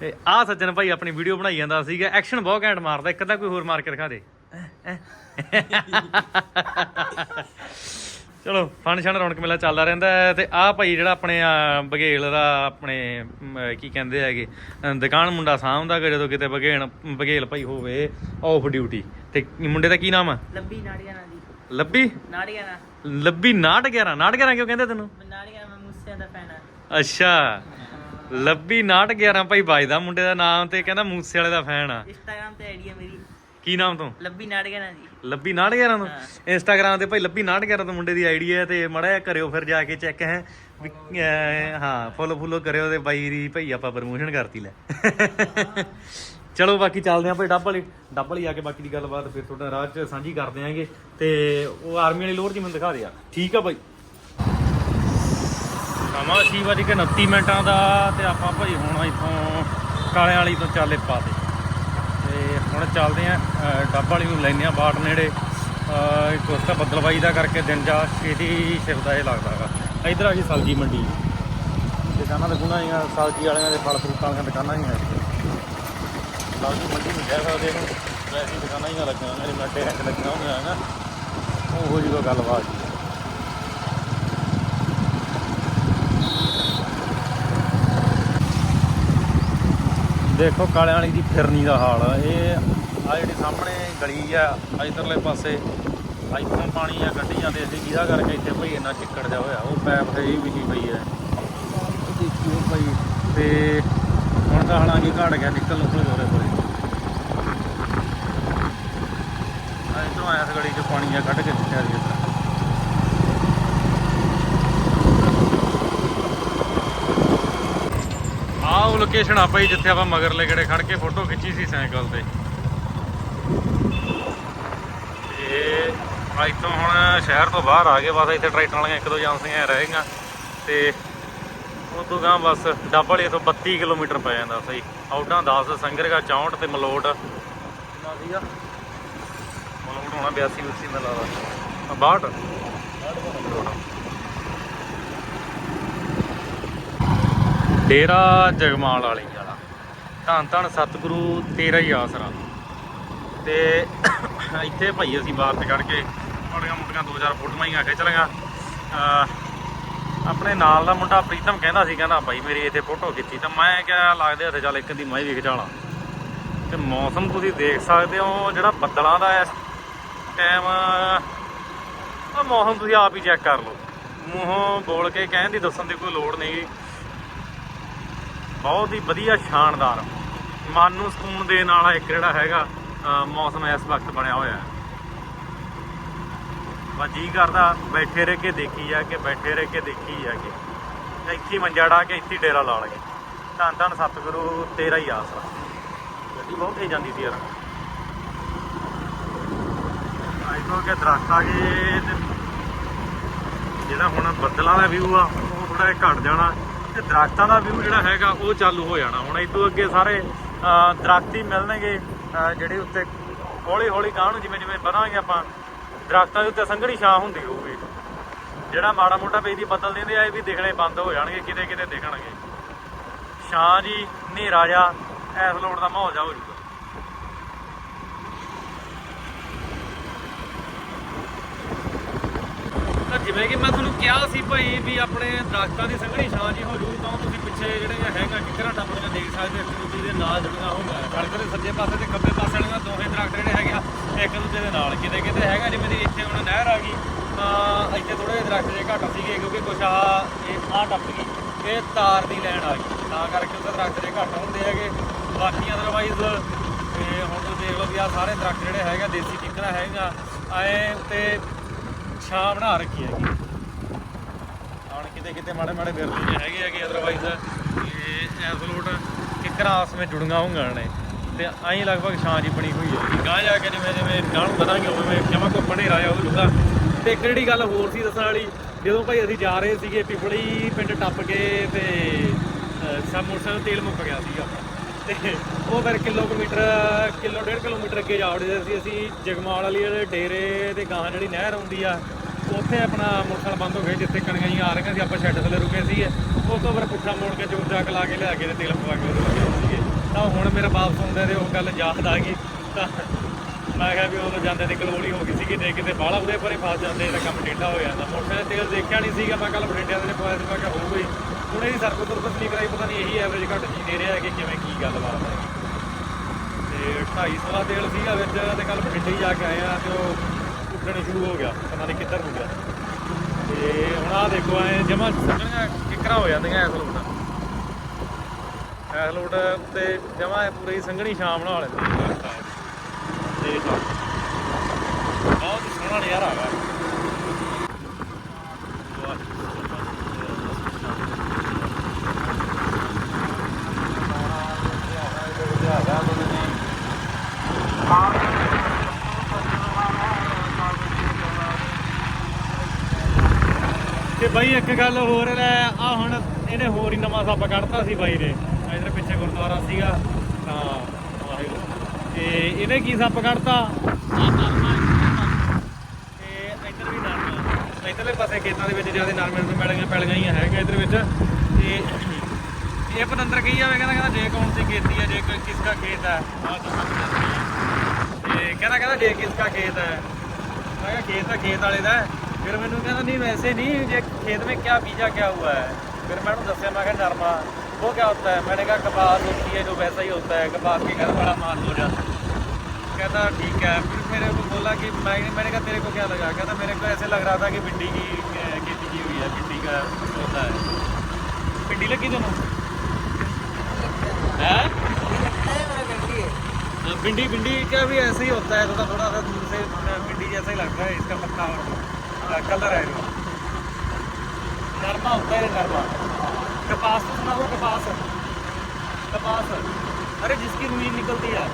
ਤੇ ਆ ਸੱਜਣ ਭਾਈ ਆਪਣੀ ਵੀਡੀਓ ਬਣਾਈ ਜਾਂਦਾ ਸੀਗਾ। ਐਕਸ਼ਨ ਬਹੁਤ ਘੈਂਟ ਮਾਰਦਾ ਇੱਕ ਅੱਧਾ ਕੋਈ ਹੋਰ ਮਾਰ ਕੇ ਦਿਖਾ ਦੇ। ਚਲੋ ਫਨ ਸ਼ਨ ਰੌਣਕ ਮੇਲਾ ਚੱਲਦਾ ਰਹਿੰਦਾ ਹੈ ਤੇ ਆਹ ਭਾਈ ਜਿਹੜਾ ਆਪਣੇ ਆ, ਬਘੇਲ ਦਾ ਆਪਣੇ ਕੀ ਕਹਿੰਦੇ ਹੈਗੇ ਦੁਕਾਨ ਮੁੰਡਾ ਸਾਂਭਦਾ ਕਿ ਜਦੋਂ ਕਿਤੇ ਬਘੇਣ ਬਘੇਲ ਭਾਈ ਹੋਵੇ ਆਫ ਡਿਊਟੀ ਤੇ ਮੁੰਡੇ ਦਾ ਕੀ ਨਾਮ ਆ? ਲੱਭੀ ਨਾੜੀਆਂ ਨਾ ਦੀ। ਲੱਭੀ? ਨਾੜੀਆਂ ਨਾ ਲੱਭੀ 911 911 ਕਿਉਂ ਕਹਿੰਦੇ ਤੈਨੂੰ? ਨਾੜੀਆਂ ਮੈਂ ਮੁੱਸਿਆਂ ਦਾ ਫੈਨ ਆ। ਅੱਛਾ। ਲੱਭੀ 911 ਭਾਈ ਬਾਜਦਾ ਮੁੰਡੇ ਦਾ ਨਾਮ ਤੇ ਕਹਿੰਦਾ ਮੂਸੇ ਵਾਲੇ ਦਾ ਫੈਨ ਆ। ਇੰਸਟਾਗ੍ਰਾਮ ਤੇ ਆਈਡੀ ਹੈ ਮੇਰੀ। ਕੀ ਨਾਮ ਤੋਂ? ਲੱਭੀ ਨਾ ਜੀ। ਲੱਭੀ 911 ਤੋਂ? ਹਾਂ। ਇੰਸਟਾਗ੍ਰਾਮ ਤੇ ਭਾਈ ਲੱਭੀ 911 ਤੋਂ ਮੁੰਡੇ ਦੀ ਆਈਡੀ ਹੈ ਤੇ ਮੜਾ ਕਰਿਓ ਫਿਰ ਜਾ ਕੇ ਚੈੱਕ ਹੈ। ਹਾਂ ਫੋਲੋ ਫੋਲੋ ਕਰਿਓ ਤੇ ਬਾਈ ਦੀ ਭਾਈ ਆਪਾਂ ਪ੍ਰਮੋਸ਼ਨ ਕਰਤੀ ਲੈ। ਚਲੋ ਬਾਕੀ ਚੱਲਦੇ ਆਂ ਭਾਈ ਡੱਬ ਵਾਲੀ ਡੱਬ ਵਾਲੀ ਆ ਕੇ ਬਾਕੀ ਦੀ ਗੱਲਬਾਤ ਫਿਰ ਤੁਹਾਡਾ ਰਾਹ 'ਚ ਸਾਂਝੀ ਕਰਦੇ ਆਂਗੇ ਤੇ ਉਹ ਆਰਮੀ ਵਾਲੀ ਲੋਰ ਜੀ ਮੈਨੂੰ ਦਿਖਾ ਦੇ ਯਾਰ। ਠੀਕ ਆ ਭਾਈ ਸਮਾਂ ਛੇ ਵੱਜ ਕੇ 29 ਮਿੰਟਾਂ ਦਾ ਤੇ ਆਪਾਂ ਭਾਈ ਹੁਣ ਇੱਥੋਂ ਕਾਲਿਆਂ ਵਾਲੀ ਤੋਂ ਚਾਲੇ ਪਾ ਦੇ। ਹੁਣ ਚੱਲਦੇ ਆਂ, ਅਹ, ਡੱਬ ਵਾਲੀ ਨੂੰ ਲੈਨੇ ਆ ਬਾਟ ਨੇੜੇ। ਅਹ ਕੁਛ ਤਾਂ ਬੱਦਲਬਾਈ ਦਾ ਕਰਕੇ ਦਿਨ ਜਾ ਛੇਤੀ ਛਿਪਦਾ ਇਹ ਲੱਗਦਾ ਹੈਗਾ। ਇਧਰ ਆ ਗਈ ਸਬਜ਼ੀ ਮੰਡੀ। ਦੁਕਾਨਾਂ ਲੱਗੂਣਾ ਆਈਆਂ ਸਬਜ਼ੀ ਵਾਲਿਆਂ ਦੇ ਫਲ ਫਰੂਟਾਂ ਵਾਲੀਆਂ ਦੁਕਾਨਾਂ ਹੀ ਆ ਸਬਜ਼ੀ ਮੰਡੀ ਨੂੰ ਕਹਿ ਸਕਦੇ ਇਹਨੂੰ, ਵੈਸੀ ਦੁਕਾਨਾਂ ਹੀ ਲੱਗੀਆਂ ਮੇਰੇ ਮੱਡੇ ਰੰਗ ਲੱਗੀਆਂ ਹੋਈਆਂ ਹੈਗਾ ਉਹ ਜਿਹੀ ਕੋਈ ਗੱਲਬਾਤ ਦੇਖੋ, ਕਾਲਿਆਂ ਵਾਲੀ ਦੀ ਫਿਰਨੀ ਦਾ ਹਾਲ। ਆ ਇਹ ਆ ਜਿਹੜੀ ਸਾਹਮਣੇ ਗਲੀ ਆ ਇਧਰਲੇ ਪਾਸੇ ਇੱਥੋਂ ਪਾਣੀ ਆ ਕੱਢੀ ਜਾਂਦੇ ਸੀ ਜਿਹਦਾ ਕਰਕੇ ਇੱਥੇ ਭਈ ਇੰਨਾ ਚਿੱਕੜ ਜਾ ਹੋਇਆ। ਉਹ ਪੈਪ ਹੈ ਵੀ ਜੀ ਪਈ ਹੈ। ਦੇਖਿਓ ਭਾਈ ਤੇ ਹੁਣ ਤਾਂ ਹਾਲਾਂਕਿ ਘੜ ਗਿਆ, ਨਿਕਲ ਨਿਕਲ ਕੋਲੇ ਹੋਰੇ ਕੋਲੇ। ਇਧਰੋਂ ਆਇਆ ਇਸ ਗਲੀ ਚ ਪਾਣੀ ਆ ਕੱਢ ਕੇ ਦਿੱਤਾ ਜੀ ਇੱਧਰ ਆਹ ਉਹ ਲੋਕੇਸ਼ਨ ਆ ਭਾਈ ਜਿੱਥੇ ਆਪਾਂ ਮਗਰਲੇ ਗੇੜੇ ਖੜ ਕੇ ਫੋਟੋ ਖਿੱਚੀ ਸੀ ਸਾਈਕਲ ਤੇ। ਤੇ ਆ ਇੱਥੋਂ ਹੁਣ ਸ਼ਹਿਰ ਤੋਂ ਬਾਹਰ ਆ ਗਏ, ਬਸ ਇੱਥੇ ਟਰੈਕਟਰ ਵਾਲੀਆਂ ਇੱਕ ਦੋ ਏਜੰਸੀਆਂ ਰਹਿ ਗਈਆਂ। ਤੇ ਉਹ ਤੋਂ ਗਾਂ ਬਸ ਡੱਬਲ ਇੱਥੋਂ 32 ਕਿਲੋਮੀਟਰ ਪੈ ਜਾਂਦਾ ਸਹੀ ਆਉਟਾਂ 10 ਸੰਗਰਗਾ 64 ਤੇ ਮਲੋਟ। ਕਿੰਨਾ ਸੀਗਾ? ਮਲੋਟ ਹੋਣਾ 82 80 ਦਾ ਲਾਦਾ 62 ਡੇਰਾ ਜਗਮਾਲ ਵਾਲੀ ਵਾਲਾ। ਧੰਨ ਧੰਨ ਸਤਿਗੁਰੂ, ਤੇਰਾ ਹੀ ਆਸਰਾ ਤੇ ਇੱਥੇ ਭਾਈ ਅਸੀਂ ਬਾਹਰ ਤੇ ਕੱਢ ਕੇ ਮਾੜੀਆਂ ਮੋਟੀਆਂ ਦੋ ਚਾਰ ਫੋਟੋਆਂ ਹੀ ਖਿੱਚ ਲਈਆਂ ਆਪਣੇ ਨਾਲ ਦਾ ਮੁੰਡਾ ਪ੍ਰੀਤਮ ਕਹਿੰਦਾ ਸੀ ਕਹਿੰਦਾ ਭਾਈ ਮੇਰੀ ਇੱਥੇ ਫੋਟੋ ਖਿੱਚੀ ਤਾਂ ਮੈਂ ਕਿਹਾ ਲੱਗਦੇ ਹੱਥੇ ਚੱਲ ਇੱਕ ਦੀ ਮੈਂ ਵੀ ਖਿਚਾਲਾਂ ਤੇ ਮੌਸਮ ਤੁਸੀਂ ਦੇਖ ਸਕਦੇ ਹੋ, ਜਿਹੜਾ ਬੱਦਲਾਂ ਦਾ ਇਸ ਟਾਈਮ ਉਹ ਮੌਸਮ ਤੁਸੀਂ ਆਪ ਹੀ ਚੈੱਕ ਕਰ ਲਓ। ਮੂੰਹੋਂ ਬੋਲ ਕੇ ਕਹਿਣ ਦੀ ਦੱਸਣ ਦੀ ਕੋਈ ਲੋੜ ਨਹੀਂ। ਬਹੁਤ ਹੀ ਵਧੀਆ ਸ਼ਾਨਦਾਰ। ਮਨ ਨੂੰ ਸਕੂਨ ਦੇਣ ਵਾਲਾ ਇੱਕ ਜਿਹੜਾ ਹੈਗਾ ਮੌਸਮ ਇਸ ਵਕਤ ਬਣਿਆ ਹੋਇਆ ਹੈ। ਬਸ ਜੀ ਕਰਦਾ, ਬੈਠੇ ਰਹਿ ਕੇ ਦੇਖੀ ਜਾ ਕੇ, ਬੈਠੇ ਰਹਿ ਕੇ ਦੇਖੀ ਜਾ ਕੇ। ਇੱਥੇ ਹੀ ਮੰਜਾ ਢਾ ਕੇ ਇੱਥੇ ਡੇਰਾ ਲਾ ਲਗੇ ਧੰਨ ਧੰਨ ਸਤਿਗੁਰੂ, ਤੇਰਾ ਹੀ ਆਸਰਾ। ਗੱਡੀ ਬਹੁਤ ਤੇਜ਼ ਜਾਂਦੀ ਸੀ ਯਾਰ। ਆਈਕੋ ਕੇ ਦਰਖਤ ਆ ਗਏ ਜਿਹੜਾ ਹੁਣ ਬੱਦਲਾਂ ਦਾ ਵਿਊ ਆ, ਉਹ ਥੋੜਾ ਜਿਹਾ ਘਟ ਜਾਣਾ। ਤੇ ਦਰਖਤਾਂ ਦਾ ਵਿਊ ਜਿਹੜਾ ਹੈਗਾ ਉਹ ਚਾਲੂ ਹੋ ਜਾਣਾ। ਹੁਣ ਇਦੋਂ ਅੱਗੇ ਸਾਰੇ ਅਹ, ਦਰਖਤ ਹੀ ਮਿਲਣਗੇ ਅਹ, ਜਿਹੜੇ ਉੱਤੇ ਹੌਲੀ ਹੌਲੀ ਗਾਂਹ ਨੂੰ ਜਿਵੇਂ ਜਿਵੇਂ ਵਧਾਂਗੇ ਆਪਾਂ ਦਰਖਤਾਂ ਦੇ ਉੱਤੇ ਸੰਘਣੀ ਛਾਂ ਹੁੰਦੀ ਹੋਊਗੀ। ਜਿਹੜਾ ਮਾੜਾ ਮੋਟਾ ਬੇਦੀ ਬਦਲ ਦਿੰਦੇ ਆ ਇਹ ਵੀ ਦਿਖਣੇ ਬੰਦ ਹੋ ਜਾਣਗੇ ਕਿਤੇ ਕਿਤੇ ਦਿਖਣਗੇ। ਛਾਂ ਜੀ ਹਨੇਰਾ ਜਾ ਐਸ ਲੋੜ ਦਾ ਮਾਹੌਲ ਜਾ ਹੋ ਜੂਗਾ। ਤਾਂ ਜਿਵੇਂ ਕਿ ਮੈਂ ਤੁਹਾਨੂੰ ਕਿਹਾ ਸੀ ਭਾਈ ਵੀ ਆਪਣੇ ਦਰਖਤਾਂ ਦੀ ਸੰਘਣੀ ਛਾਂ ਜੀ ਹੋ ਜੂ, ਤਾਂ ਤੁਸੀਂ ਪਿੱਛੇ ਜਿਹੜੇ ਹੈਗਾ ਕਿਕਰਾਂ ਟੱਪੜੀਆਂ ਦੇਖ ਸਕਦੇ ਹੋ, ਇੱਕ ਦੂਜੇ ਦੇ ਨਾਲ ਜੁੜੀਆਂ ਹੋਗਾ ਸੜਕ ਦੇ ਸੱਜੇ ਪਾਸੇ ਤੇ ਖੱਬੇ ਪਾਸੇ ਵਾਲੀਆਂ ਦੋਹੇ ਦਰਖਤ ਜਿਹੜੇ ਹੈਗੇ ਆ, ਇੱਕ ਦੂਜੇ ਦੇ ਨਾਲ। ਕਿਤੇ ਕਿਤੇ ਹੈਗਾ, ਜਿਵੇਂ ਦੀ ਇੱਥੇ ਹੁਣ ਨਹਿਰ ਆ ਗਈ, ਤਾਂ ਇੱਥੇ ਥੋੜੇ ਜਿਹੇ ਦਰਖਤ ਜੇ ਘੱਟ ਸੀਗੇ, ਕਿਉਂਕਿ ਕੁਛ ਆ ਇਹ ਆ ਟੱਪ ਗਈ, ਇਹ ਤਾਰ ਦੀ ਲੈਣ ਆ ਗਈ। ਤਾਂ ਕਰਕੇ ਉੱਥੇ ਦਰਖਤ ਜੇ ਘੱਟ ਹੁੰਦੇ ਹੈਗੇ। ਬਾਕੀ ਅਦਰਵਾਈਜ਼ ਤੇ ਹੁਣ ਤੁਸੀਂ ਦੇਖ ਲਓ ਵੀ ਆ ਸਾਰੇ ਦਰਖਤ ਜਿਹੜੇ ਹੈਗਾ ਦੇਸੀ ਕਿੱਕਰਾਂ ਹੈਗਾ ਐ ਉੱਤੇ ਛਾਂ ਬਣਾ ਰੱਖੀ ਹੈਗੀ। ਹੁਣ ਕਿਤੇ ਕਿਤੇ ਮਾੜੇ ਮਾੜੇ ਬਿਰਲੇ ਜਿਹੇ ਹੈਗੇ ਹੈਗੇ ਅਦਰਵਾਈਜ਼ ਇਹ ਐਸਲੋਟ ਕਿਕਰਾਂ ਆਸ ਵਿੱਚ ਜੁੜੀਆਂ ਹੋਈਆਂ ਨੇ। ਤੇ ਐਂ ਲਗਭਗ ਛਾਂ ਜੀ ਬਣੀ ਹੋਈ ਹੈ ਗਾਂ ਜਾ ਕੇ ਜਿਵੇਂ ਜਿਵੇਂ ਗਾਂ ਨੂੰ ਵਧਾਂਗੇ ਉਵੇਂ ਕਿਵੇਂ ਕੋਈ ਬਣੇਰਾ ਜਾ ਉਹ ਜੁਗਾ ਤੇ ਇੱਕ ਜਿਹੜੀ ਗੱਲ ਹੋਰ ਸੀ ਦੱਸਣ ਵਾਲੀ, ਜਦੋਂ ਭਾਈ ਅਸੀਂ ਜਾ ਰਹੇ ਸੀਗੇ ਪਿਪਲੀ ਪਿੰਡ ਟੱਪ ਕੇ ਤੇ ਸਾ ਮੋਟਰਸਾਈਕਲ ਤੇਲ ਮੁੱਕ ਗਿਆ ਸੀਗਾ। ਤੇ ਉਹ ਫਿਰ ਕਿਲੋਮੀਟਰ, ਕਿਲੋ, ਡੇਢ ਕਿਲੋਮੀਟਰ ਅੱਗੇ ਜਾ ਵੜੇ ਸੀ ਅਸੀਂ, ਜਗਮਾਲ ਵਾਲੀ ਜਿਹੜੇ ਡੇਰੇ ਦੇ ਗਾਂ ਜਿਹੜੀ ਨਹਿਰ ਆਉਂਦੀ ਆ, ਉੱਥੇ ਆਪਣਾ ਮੋਟਰਸਾਈਕਲ ਬੰਦ ਹੋ ਗਏ ਜਿੱਥੇ ਕਣੀਆਂ ਕਣਗਾਈਆਂ ਆ ਰਹੀਆਂ ਸੀ, ਆਪਾਂ ਸ਼ੈੱਡ ਥੱਲੇ ਰੁਕੇ ਸੀਗੇ। ਉਸ ਤੋਂ ਫਿਰ ਪੁੱਠਾ ਮੋੜ ਕੇ ਚੋਰ ਜਾ ਕੇ ਲਾ ਕੇ ਲਿਆ ਕੇ ਤੇ ਤੇਲ ਪਵਾ ਕੇ ਉਹਦੇ ਲੱਗੇ ਸੀਗੇ। ਤਾਂ ਹੁਣ ਮੇਰਾ ਵਾਪਸ ਆਉਂਦੇ ਤੇ ਉਹ ਗੱਲ ਯਾਦ ਆ ਗਈ। ਤਾਂ ਮੈਂ ਕਿਹਾ ਵੀ ਉਦੋਂ ਜਾਂਦੇ ਤੇ ਕਲੋਲੀ ਹੋ ਗਈ ਸੀਗੀ ਜੇ ਕਿਤੇ ਬਾਹਲਾ ਉਹਦੇ ਪਰੇ ਫਸ ਜਾਂਦੇ ਤਾਂ ਕੰਮ ਟੇਢਾ ਹੋ ਜਾਂਦਾ। ਮੋਟਰਸਾਈਕਲ ਤੇਲ ਦੇਖਿਆ ਨਹੀਂ ਸੀਗਾ, ਮੈਂ ਕੱਲ ਬਠਿੰਡੇ ਦੇ ਨੇ ਪਵਾਇਆ ਸੀ, ਮੈਂ ਕਿਹਾ ਹੋਊਗਾ ਹੀ ਹੁਣ ਇਹਦੀ ਸਰਕਲ ਤੁਰਕਸ ਨਹੀਂ ਕਰਾਈ ਪਤਾ ਨਹੀਂ, ਇਹੀ ਐਵਰੇਜ ਘੱਟ ਜੀ ਦੇ ਰਿਹਾ ਹੈ ਕਿ ਕਿਵੇਂ ਕੀ ਗੱਲਬਾਤ ਹੈ। ਤੇ 250 ਦਾ ਤੇਲ ਸੀਗਾ ਵਿੱਚ, ਤੇ ਕੱਲ ਬਠਿੰਡੇ ਜਾ ਕੇ ਆਏ ਆ ਤੇ ਉਹ ਉੱਡਣ ਸ਼ੁਰੂ ਹੋ ਗਿਆ, ਪਤਾ ਨਹੀਂ ਕਿੱਧਰ ਹੋ ਗਿਆ। ਤੇ ਹੁਣ ਆ ਦੇਖੋ, ਐ ਜਮਾ ਸੰਗਣੀਆਂ ਕਿਕਰਾਂ ਹੋ ਜਾਂਦੀਆਂ ਇਸ ਲੋਟ ਇਸ ਲੋਟ ਤੇ ਜਮਾ ਪੂਰੀ ਸੰਘਣੀ ਸ਼ਾਮ ਨਾਲ ਲੈਂਦੇ ਤੇ। ਬਹੁਤ ਸੋਹਣਾ ਨਜ਼ਾਰਾ ਹੈਗਾ। ਤੇ ਬਾਈ ਇੱਕ ਗੱਲ ਹੋਰ ਲੈ ਆ ਹੁਣ ਇਹਨੇ ਹੋਰ ਹੀ ਨਵਾਂ ਸੱਪ ਕੱਢਤਾ ਸੀ ਬਾਈ ਨੇ। ਇਧਰ ਪਿੱਛੇ ਗੁਰਦੁਆਰਾ ਸੀਗਾ। ਤਾਂ ਵਾਹਿਗੁਰੂ। ਤੇ ਇਹਨੇ ਕੀ ਸੱਪ ਕੱਢਤਾ? ਤੇ ਇਧਰ ਵੀ ਨਰਮਾ। ਇਧਰਲੇ ਪਾਸੇ ਖੇਤਾਂ ਦੇ ਵਿੱਚ ਜ਼ਿਆਦਾ ਨਰਮੇ ਨੂੰ ਪੈਲੀਆਂ ਪੈਲੀਆਂ ਹੀ ਹੈਗਾ ਇਧਰ ਵਿੱਚ। ਤੇ ਇਹ ਪਤੰਦਰ ਕਹੀ ਜਾਵੇ, ਕਹਿੰਦਾ ਕਹਿੰਦਾ ਜੇ ਕੌਣ ਸੀ ਖੇਤੀ ਹੈ ਜੇ ਕਿਸ ਦਾ ਖੇਤ ਹੈ ਆ ਕਹਿੰਦਾ ਕਹਿੰਦਾ ਜੇ ਕਿਸ ਦਾ ਖੇਤ ਹੈ ਮੈਂ ਕਿਹਾ ਖੇਤ ਤਾਂ ਖੇਤ ਵਾਲੇ ਦਾ फिर मैंने कहना नहीं, वैसे नहीं, ये खेत में क्या बीजा क्या हुआ है? फिर मैं मैंने दसिया मैं कहा, नरमा, वो क्या होता है? मैंने कहा, कपास होती है जो वैसा ही होता है, कपास के घर बड़ा माल हो जाता है। कहता, ठीक है। फिर मेरे को बोला कि, मैं, मैंने कहा, तेरे को क्या लगा? कहता, मेरे को ऐसे लग रहा था कि भिंडी की खेती की हुई है, भिंडी का होता है। भिंडी लगी दोनों? भिंडी भिंडी का भी ऐसे ही होता है थोड़ा थोड़ा सा दूर से, भिंडी जैसा ही लगता है, इसका पत्ता और कलर है नरमा होता है नरमा कपास तो सुना हो कपास कपास अरे जिसकी रुई निकलती है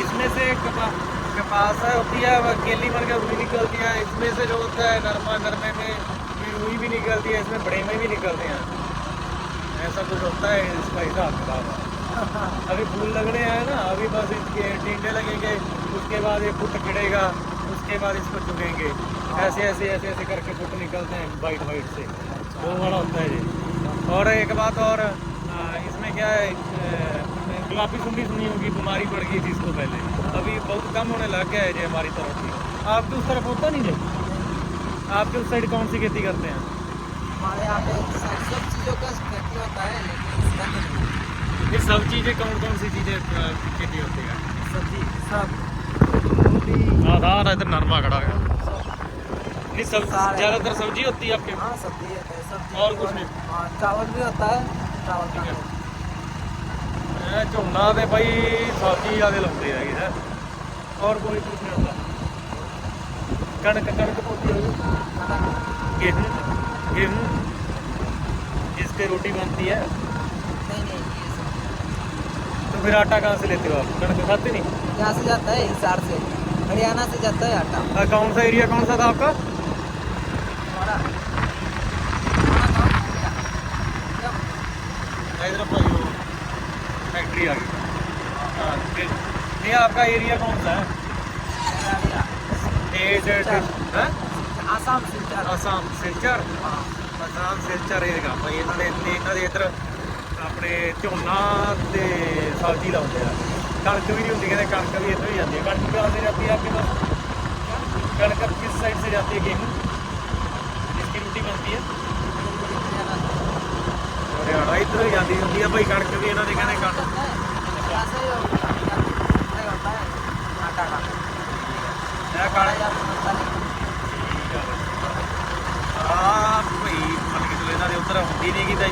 इसमें से कपा कपास होती है केली भर के रुई निकलती है इसमें से जो होता है नरमा नरमे में रुई भी निकलती है इसमें बड़े में भी निकलते हैं ऐसा कुछ होता है इसका हिसाब किताब अभी फूल लगने हैं ना अभी बस इसके टिंडे लगेंगे उसके बाद ये फुट गिरेगा उसके बाद इसको चुकेंगे ऐसे ऐसे ऐसे ऐसे करके फुट निकलते हैं वाइट वाइट से। वो वाला होता है ये। और एक बात और इसमें क्या है गुलाबी सुंडी सुनी होगी बीमारी पड़ गई थी इसको पहले। अभी बहुत कम होने लग गया है जी हमारी तरफ़ की आपके उस तरफ़ होता नहीं जी आपके उस साइड कौन सी खेती करते हैं? हमारे यहाँ पे सब चीज़ों का खेती होता है लेकिन। ये सब चीज़ें कौन कौन सी चीज़ें खेती होती है? सब्ज़ी सब मूली आधार इधर नरमा खड़ा है नहीं सब सारे। ज्यादातर सब्जी होती है आपके हाँ सब्जी होता है सब्जी और कुछ नहीं? हाँ चावल भी होता है चावल का ठीक है। ਇਹ ਝੋਨਾ ਤੇ ਬਾਈ ਸਬਜ਼ੀ ਜਿਆਦੇ ਲਾਉਂਦੇ ਹੈਗੇ ਹੈ ਔਰ ਕੋਈ ਕੁਝ ਨਹੀਂ ਹੁੰਦਾ ਕਣਕ ਕਣਕ ਹੋਤੀ है गेहूं गेहूं जिस पे रोटी बनती है नहीं नहीं ये सब तो फिर आटा कहाँ से लेते हो आप कणक खाते नहीं यहाँ से जाता है हिसार से हरियाणा से जाता है आटा आ, कौन सा एरिया कौन सा था आपका हमारा हमारा गाँव खैरिया। जब हैदराबाद वो फैक्ट्री आ गई हाँ फिर नहीं आपका एरिया कौन सा है खैरिया। स्टेट है आसाम सिलचर ਆਸਾਮ ਸਿਲਚਰ हाँ ਆਸਾਮ ਸਿਲਚਰ ਏਰੀਆ ਭਾਈ ਇਹਨਾਂ ਦੇ ਇੱਥੇ ਇਹਨਾਂ ਦੇ ਇੱਧਰ ਆਪਣੇ ਝੋਨਾ ਤੇ ਸਬਜ਼ੀ ਲਾਉਂਦੇ ਆ ਕਣਕ ਵੀ ਨਹੀਂ ਹੁੰਦੀ ਕਹਿੰਦੇ ਕਣਕ ਵੀ ਇੱਧਰ ਹੀ ਜਾਂਦੀ ਹੈ ਕਣਕ ਕਹਾਂ से जाती है आपके पास कणक किस साइड से जाती है गेहूँ जिसकी रोटी बनती है ਹਰਿਆਣਾ ਇੱਧਰ ਹੀ ਜਾਂਦੀ ਹੁੰਦੀ ਆ ਭਾਈ ਕਣਕ ਵੀ ਇਹਨਾਂ ਦੇ ਕਹਿੰਦੇ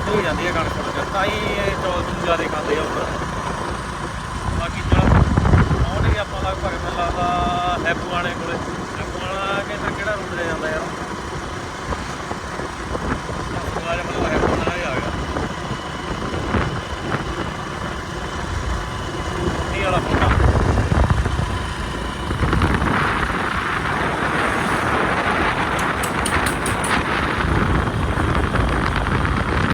ਹੁੰਦੀ ਹੋ ਜਾਂਦੀ ਹੈ ਕਣਕ ਵਗੈਰਾ ਤਾਂ ਹੀ ਇਹ ਚੌਲ ਨੂੰ ਜ਼ਿਆਦਾ ਖਾਂਦੇ ਆ ਉੱਧਰ ਬਾਕੀ ਚਲੋ, ਆਉਣਗੇ ਆਪਾਂ ਲਗਭਗ, ਮੈਨੂੰ ਲੱਗਦਾ, ਹੈਪੂ ਵਾਲੇ ਕੋਲੇ। ਹੈਪੂ ਵਾਲਾ ਕਿ ਤਾਂ ਜਾਂਦਾ ਯਾਰ?